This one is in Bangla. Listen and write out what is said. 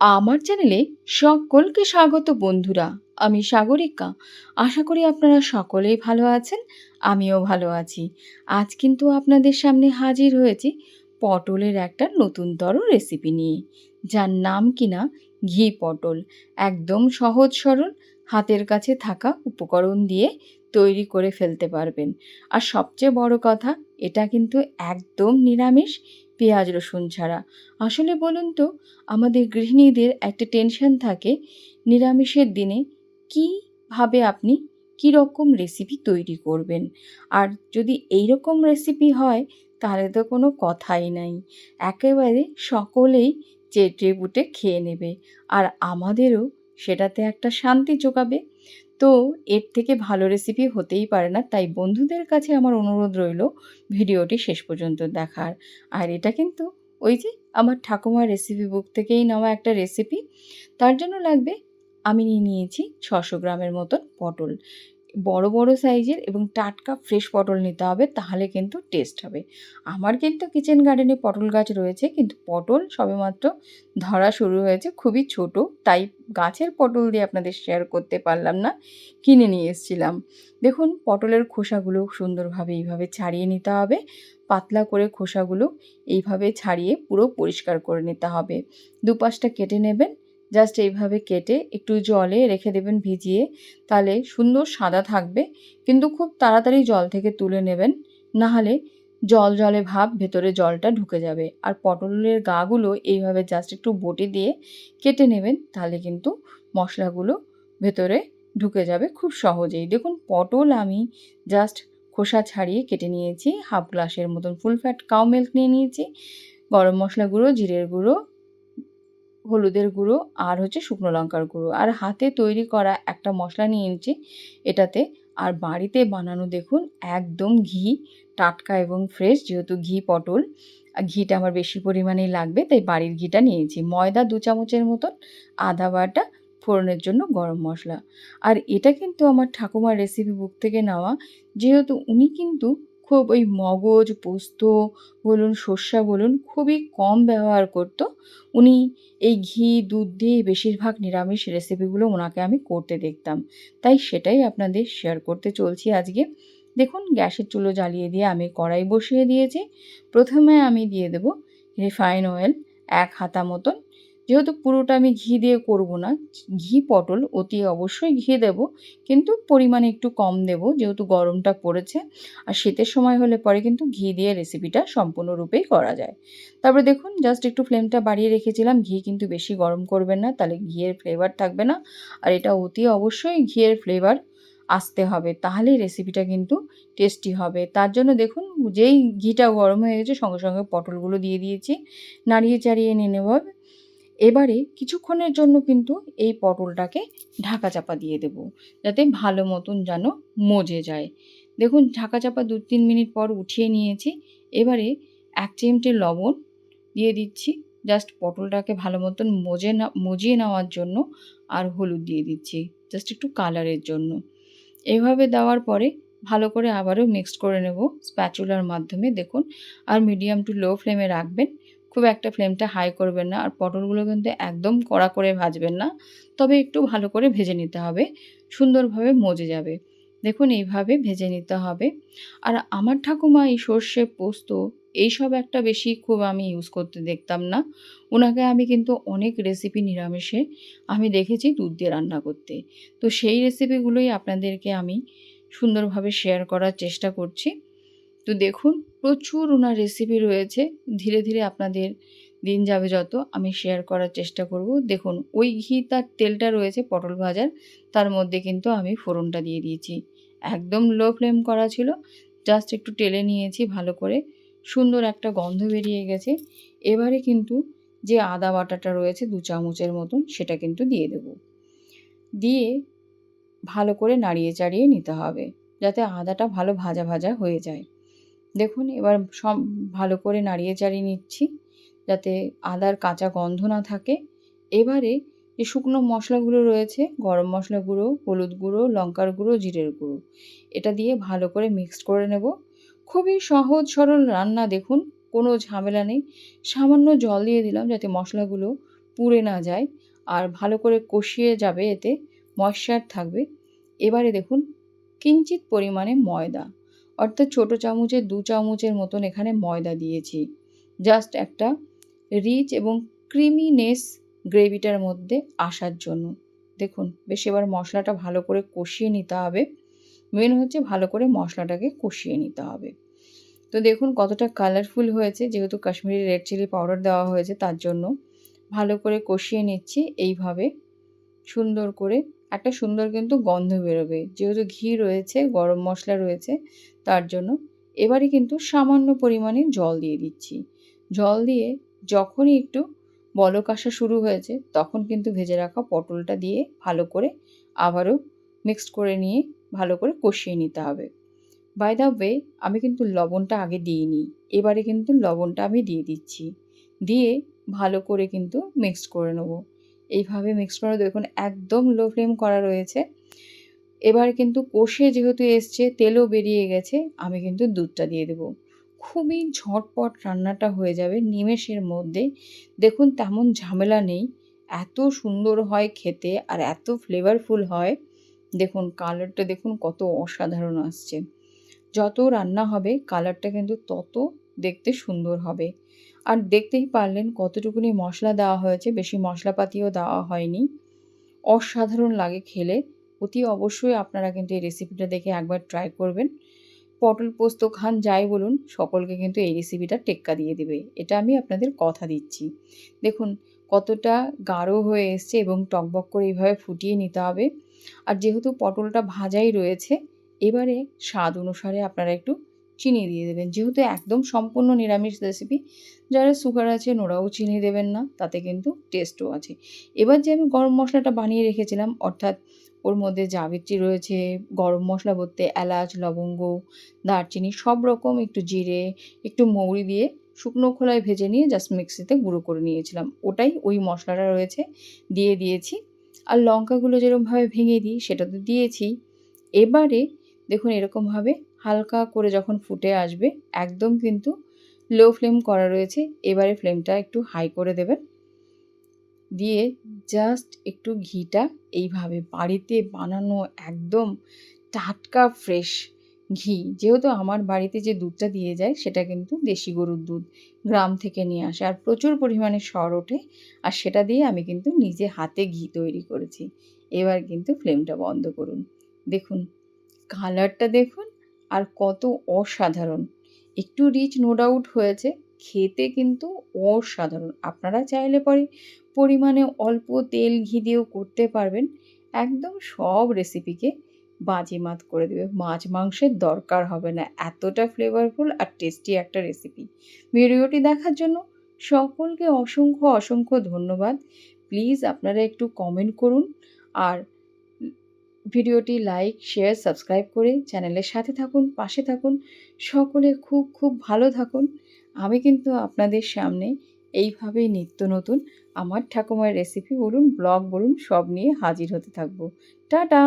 আমার চ্যানেলে সকলকে স্বাগত বন্ধুরা। আমি সাগরিকা। আশা করি আপনারা সকলেই ভালো আছেন, আমিও ভালো আছি। আজ কিন্তু আপনাদের সামনে হাজির হয়েছি পটলের একটা নতুনতর রেসিপি নিয়ে, যার নাম কিনা ঘি পটল। একদম সহজ সরল, হাতের কাছে থাকা উপকরণ দিয়ে তৈরি করে ফেলতে পারবেন। আর সবচেয়ে বড় কথা, এটা কিন্তু একদম নিরামিষ পেঁয়াজ, রসুন ছাড়া। আসলে বলুন তো, আমাদের গৃহিণীদের একটা টেনশন থাকে নিরামিষের দিনে, কীভাবে আপনি কী রকম রেসিপি তৈরি করবেন? আর যদি এই রকম রেসিপি হয়, তাহলে তো কোনো কথাই নাই। একেবারে সকলেই চেটে পুটে খেয়ে নেবে। আর আমাদেরও সেটাতে একটা শান্তি যোগাবে। তো এর থেকে ভালো রেসিপি হতেই পারে না। তাই বন্ধুদের কাছে আমার অনুরোধ রইল ভিডিওটি শেষ পর্যন্ত দেখার। আর এটা কিন্তু ওই যে আমার ঠাকুমার রেসিপি বুক থেকেই নেওয়া একটা রেসিপি তার জন্য লাগবে আমি নিয়ে নিয়েছি ছশো গ্রামের মতন পটল। বড় বড় সাইজের এবং টাটকা ফ্রেশ পটল নিতে হবে, তাহলে কিন্তু টেস্ট হবে। আমার কিন্তু কিচেন গার্ডেনে পটল গাছ রয়েছে, কিন্তু পটল সবেমাত্র ধরা শুরু হয়েছে, খুবই ছোট, তাই গাছের পটল দিয়ে আপনাদের শেয়ার করতে পারলাম না, কিনে নিয়ে এসেছিলাম। দেখুন, পটলের খোসাগুলো সুন্দরভাবে এইভাবে ছাড়িয়ে নিতে হবে, পাতলা করে খোসাগুলো এইভাবে ছাড়িয়ে পুরো পরিষ্কার করে নিতে হবে। দুপাশটা কেটে নেবেন জাস্ট এইভাবে কেটে একটু জলে রেখে দেবেন, ভিজিয়ে। তাহলে সুন্দর সাদা থাকবে। কিন্তু খুব তাড়াতাড়ি জল থেকে তুলে নেবেন। নাহলে জল জলে ভাব ভেতরে জলটা ঢুকে যাবে। আর পটলের গাগুলো এইভাবে জাস্ট একটু বটি দিয়ে কেটে নেবেন, তাহলে কিন্তু মশলাগুলো ভেতরে ঢুকে যাবে খুব সহজেই। দেখুন, পটল আমি জাস্ট খোসা ছাড়িয়ে কেটে নিয়েছি। হাফ গ্লাসের মতন ফুল ফ্যাট কাউ মিল্ক নিয়ে নিয়েছি। গরম মশলা গুঁড়ো জিরের গুঁড়ো হলুদের গুঁড়ো আর হচ্ছে শুকনো লঙ্কার গুঁড়ো। আর হাতে তৈরি করা একটা মশলা নিয়ে নিচ্ছি এটাতে আর বাড়িতে বানানো দেখুন, একদম ঘি, টাটকা এবং ফ্রেশ যেহেতু ঘি পটল। ঘিটা আমার বেশি পরিমাণেই লাগবে, তাই বাড়ির ঘিটা নিয়েছি ময়দা দু চামচের মতন, আদা বাটা, ফোড়নের জন্য গরম মশলা। আর এটা কিন্তু আমার ঠাকুমার রেসিপি বুক থেকে নেওয়া, যেহেতু উনি কিন্তু খুব ওই মগজ, পোস্ত বলুন, সর্ষা বলুন খুবই কম ব্যবহার করতো। উনি এই ঘি, দুধ দিয়ে বেশিরভাগ নিরামিষ রেসিপিগুলো ওনাকে আমি করতে দেখতাম। তাই সেটাই আপনাদের শেয়ার করতে চলছি আজকে। দেখুন, গ্যাসের চুলো জ্বালিয়ে দিয়ে আমি কড়াই বসিয়ে দিয়েছি। প্রথমে আমি দিয়ে দেব রিফাইন অয়েল এক হাতা মতন। যেহেতু পুরোটা আমি ঘি দিয়ে করব না, ঘি পটল অতি অবশ্যই ঘি দেব, কিন্তু পরিমাণে একটু কম দেব যেহেতু গরমটা পড়েছে। আর শীতের সময় হলে পরে কিন্তু ঘি দিয়ে রেসিপিটা সম্পূর্ণরূপেই করা যায়। তারপরে দেখুন জাস্ট একটু ফ্লেমটা বাড়িয়ে রেখেছিলাম, ঘি কিন্তু বেশি গরম করবেন না, তাহলে ঘিয়ের ফ্লেভার থাকবে না। আর এটা অতি অবশ্যই ঘিয়ের ফ্লেভার আসতে হবে, তাহলেই রেসিপিটা কিন্তু টেস্টি হবে। তার জন্য দেখুন, যেই ঘিটা গরম হয়ে গেছে, সঙ্গে সঙ্গে পটলগুলো দিয়ে দিয়েছি। নাড়িয়ে চাড়িয়ে নিয়ে নেব। এবারে কিছুক্ষণের জন্য কিন্তু এই পটলটাকে ঢাকা চাপা দিয়ে দেব, যাতে ভালো মতন যেন মজে যায়। দেখুন ঢাকা চাপা দু তিন মিনিট পর উঠিয়ে নিয়েছি। এবারে এক চিমটে লবণ দিয়ে দিচ্ছি, জাস্ট পটলটাকে ভালো মতন মজে না, মজিয়ে নেওয়ার জন্য, আর হলুদ দিয়ে দিচ্ছি, জাস্ট একটু কালারের জন্য। এভাবে দেওয়ার পরে ভালো করে আবারও মিক্সড করে নেব স্প্যাচুলার মাধ্যমে, দেখুন। আর মিডিয়াম টু লো ফ্লেমে রাখবেন খুব একটা ফ্লেমটা হাই করবেন না। আর পটলগুলো কিন্তু একদম কড়া করে ভাজবেন না। তবে একটু ভালো করে ভেজে নিতে হবে। সুন্দরভাবে মজে যাবে। দেখুন, এইভাবে ভেজে নিতে হবে। আর আমার ঠাকুমা এই সর্ষে, পোস্ত এইসব একটা বেশি খুব আমি ইউজ করতে দেখতাম না। ওনাকে আমি কিন্তু অনেক রেসিপি নিরামিষে আমি দেখেছি দুধ দিয়ে রান্না করতে। তো সেই রেসিপিগুলোই আপনাদেরকে আমি সুন্দরভাবে শেয়ার করার চেষ্টা করছি। তো দেখুন, প্রচুর ওনার রেসিপি রয়েছে। ধীরে ধীরে আপনাদের দিন যাবে যত, আমি শেয়ার করার চেষ্টা করব। দেখুন, ওই ঘি তার তেলটা রয়েছে পটল ভাজার, তার মধ্যে কিন্তু আমি ফোড়নটা দিয়ে দিয়েছি। একদম লো ফ্লেম করা ছিল জাস্ট একটু টেলে নিয়েছি ভালো করে। সুন্দর একটা গন্ধ বেরিয়ে গেছে। এবারে কিন্তু যে আদা বাটাটা রয়েছে দু চামচের মতন, সেটা কিন্তু দিয়ে দেব। দিয়ে ভালো করে নাড়িয়ে চাড়িয়ে নিতে হবে, যাতে আদাটা ভালো ভাজা ভাজা হয়ে যায়। দেখুন, এবার সব ভালো করে নাড়িয়ে চাড়িয়ে নিচ্ছি যাতে আদার কাঁচা গন্ধ না থাকে। এবারে যে শুকনো মশলাগুলো রয়েছে, গরম মশলা গুঁড়ো, হলুদ গুঁড়ো, লঙ্কার গুঁড়ো, জিরের গুঁড়ো, এটা দিয়ে ভালো করে মিক্সড করে নেব। খুবই সহজ সরল রান্না দেখুন, কোনো ঝামেলা নেই। সামান্য জল দিয়ে দিলাম যাতে মশলাগুলো পুড়ে না যায় আর ভালো করে কষিয়ে যাবে এতে, ময়েশ্চার থাকবে। এবারে দেখুন, কিঞ্চিত পরিমাণে ময়দা। অর্থাৎ ছোটো চামচের দু চামচের মতন এখানে ময়দা দিয়েছি। জাস্ট একটা রিচ এবং ক্রিমিনেস গ্রেভিটার মধ্যে আসার জন্য। দেখুন, বেশ এবার মশলাটা ভালো করে কষিয়ে নিতে হবে। মেন হচ্ছে ভালো করে মশলাটাকে কষিয়ে নিতে হবে। তো দেখুন, কতটা কালারফুল হয়েছে। যেহেতু কাশ্মীরি রেড চিলি পাউডার দেওয়া হয়েছে, তার জন্য ভালো করে কষিয়ে নিচ্ছি। এইভাবে সুন্দর করে একটা সুন্দর কিন্তু গন্ধ বেরোবে। যেহেতু ঘি রয়েছে, গরম মশলা রয়েছে, তার জন্য এবারে কিন্তু সামান্য পরিমাণে জল দিয়ে দিচ্ছি। জল দিয়ে যখনই একটু বলক আসা শুরু হয়েছে, তখন কিন্তু ভেজে রাখা পটলটা দিয়ে ভালো করে আবারও মিক্সড করে নিয়ে ভালো করে কষিয়ে নিতে হবে। বাই দ্য ওয়ে আমি কিন্তু লবণটা আগে দিইনি, এবারে কিন্তু লবণটা আমি দিয়ে দিচ্ছি। দিয়ে ভালো করে কিন্তু মিক্স করে নেব। এইভাবে মিক্স করে। দেখুন, একদম লো ফ্লেম করা রয়েছে। এবার কিন্তু কষে যেহেতু এসছে, তেলও বেরিয়ে গেছে, আমি কিন্তু দুধটা দিয়ে দেবো। খুবই ঝটপট রান্নাটা হয়ে যাবে নিমেষের মধ্যে। দেখুন, তেমন ঝামেলা নেই। এত সুন্দর হয় খেতে আর এত ফ্লেভারফুল হয়। দেখুন কালারটা দেখুন, কত অসাধারণ আসছে। যত রান্না হবে কালারটা কিন্তু তত দেখতে সুন্দর হবে। আর দেখতেই পারলেন কতটুকুনি মশলা দেওয়া হয়েছে, বেশি মশলাপাতিও দেওয়া হয়নি। অসাধারণ লাগে খেলে। অতি অবশ্যই আপনারা কিন্তু এই রেসিপিটা দেখে একবার ট্রাই করবেন। পটল পোস্ত খান যাই বলুন, সকলকে কিন্তু এই রেসিপিটা টেক্কা দিয়ে দেবে। এটা আমি আপনাদের কথা দিচ্ছি। দেখুন, কতটা গাঢ় হয়ে এসছে এবং টকবক করে এইভাবে ফুটিয়ে নিতে হবে। আর যেহেতু পটলটা ভাজাই রয়েছে, এবারে স্বাদ অনুসারে আপনারা একটু চিনি দিয়ে দেবেন। যেহেতু একদম সম্পূর্ণ নিরামিষ রেসিপি যারা সুগার আছে ওরাও চিনি দেবেন না, তাতে কিন্তু টেস্টও আছে। এবার যে আমি গরম মশলাটা বানিয়ে রেখেছিলাম, অর্থাৎ ওর মধ্যে জাবিত্রি রয়েছে, গরম মশলা বলতে এলাচ, লবঙ্গ, দারচিনি, সব রকম একটু জিরে, একটু মৌরি দিয়ে শুকনো খোলায় ভেজে নিয়ে জাস্ট মিক্সিতে গুঁড়ো করে নিয়েছিলাম। ওটাই ওই মশলাটা রয়েছে, দিয়ে দিয়েছি। আর লঙ্কাগুলো যেরকমভাবে ভেঙে দিই সেটা তো দিয়েছি। এবারে দেখুন এরকমভাবে হালকা করে যখন ফুটে আসবে, একদম কিন্তু লো ফ্লেম করা রয়েছে, এবারে ফ্লেমটা একটু হাই করে দেবেন। দিয়ে জাস্ট একটু ঘিটা এইভাবে বাড়িতে বানানো একদম টাটকা ফ্রেশ ঘি। যেহেতু আমার বাড়িতে যে দুধটা দিয়ে যায়, সেটা কিন্তু দেশি গরুর দুধ গ্রাম থেকে নিয়ে আসে। আর প্রচুর পরিমাণে সর ওঠে, আর সেটা দিয়ে আমি কিন্তু নিজে হাতে ঘি তৈরি করেছি। এবার কিন্তু ফ্লেমটা বন্ধ করুন। দেখুন কালারটা দেখুন আর কত অসাধারণ। একটু রিচ নো ডাউট হয়েছে, খেতে কিন্তু অসাধারণ। আপনারা চাইলে পরে পরিমাণে অল্প তেল ঘি দিয়েও করতে পারবেন। একদম সব রেসিপিকে বাজিমাত করে দেবে। মাছ মাংসের দরকার হবে না। এতটা ফ্লেভারফুল আর টেস্টি একটা রেসিপি ভিডিওটি দেখার জন্য সকলকে অসংখ্য অসংখ্য ধন্যবাদ। প্লিজ আপনারা একটু কমেন্ট করুন। আর ভিডিওটি লাইক, শেয়ার, সাবস্ক্রাইব করে চ্যানেলের সাথে থাকুন, পাশে থাকুন। সকলে খুব খুব ভালো থাকুন। আমি কিন্তু আপনাদের সামনে এইভাবেই নিত্য নতুন আমার ঠাকুমার রেসিপি বলুন ব্লগ বলুন, সব নিয়ে হাজির হতে থাকব। টাটা!